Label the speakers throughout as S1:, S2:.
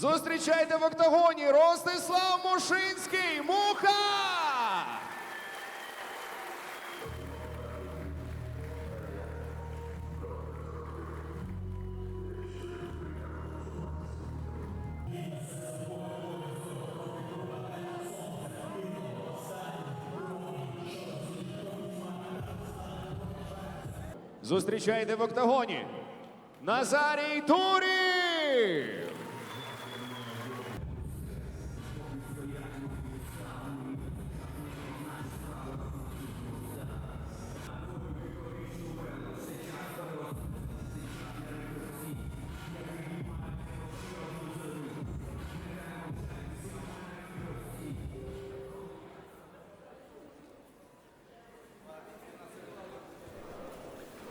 S1: Зустрічайте в октагоні Ростислав Мушинський. Муха! Зустрічайте в октагоні Назарій Турів!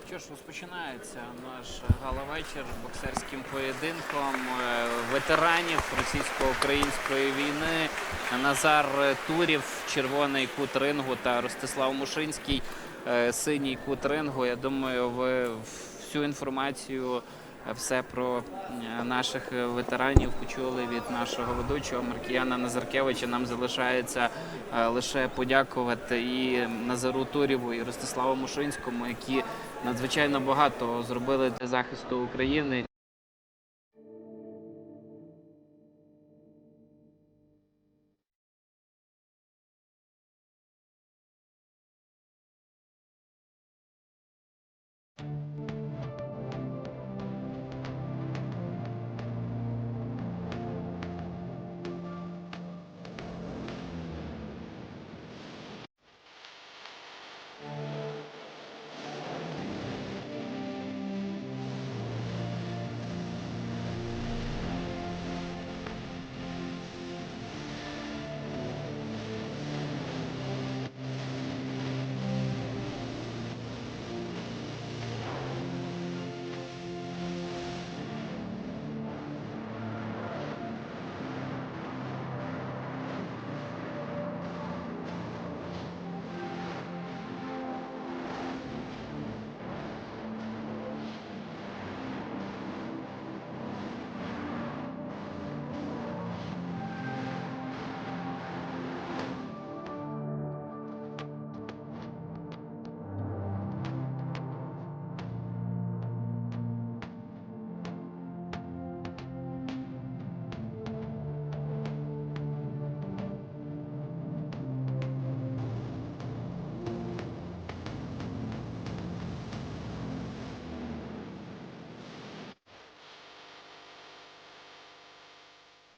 S2: Що ж, розпочинається наш гала-вечір боксерським поєдинком е, ветеранів російсько-української війни. Назар Турів, червоний кут рингу та Ростислав Мушинський, е, синій кут рингу. Я думаю, ви всю інформацію, е, все про наших ветеранів почули від нашого ведучого Маркіяна Назаркевича. Нам залишається лише подякувати і Назару Турєву, і Ростиславу Мушинському, які надзвичайно багато зробили для захисту України.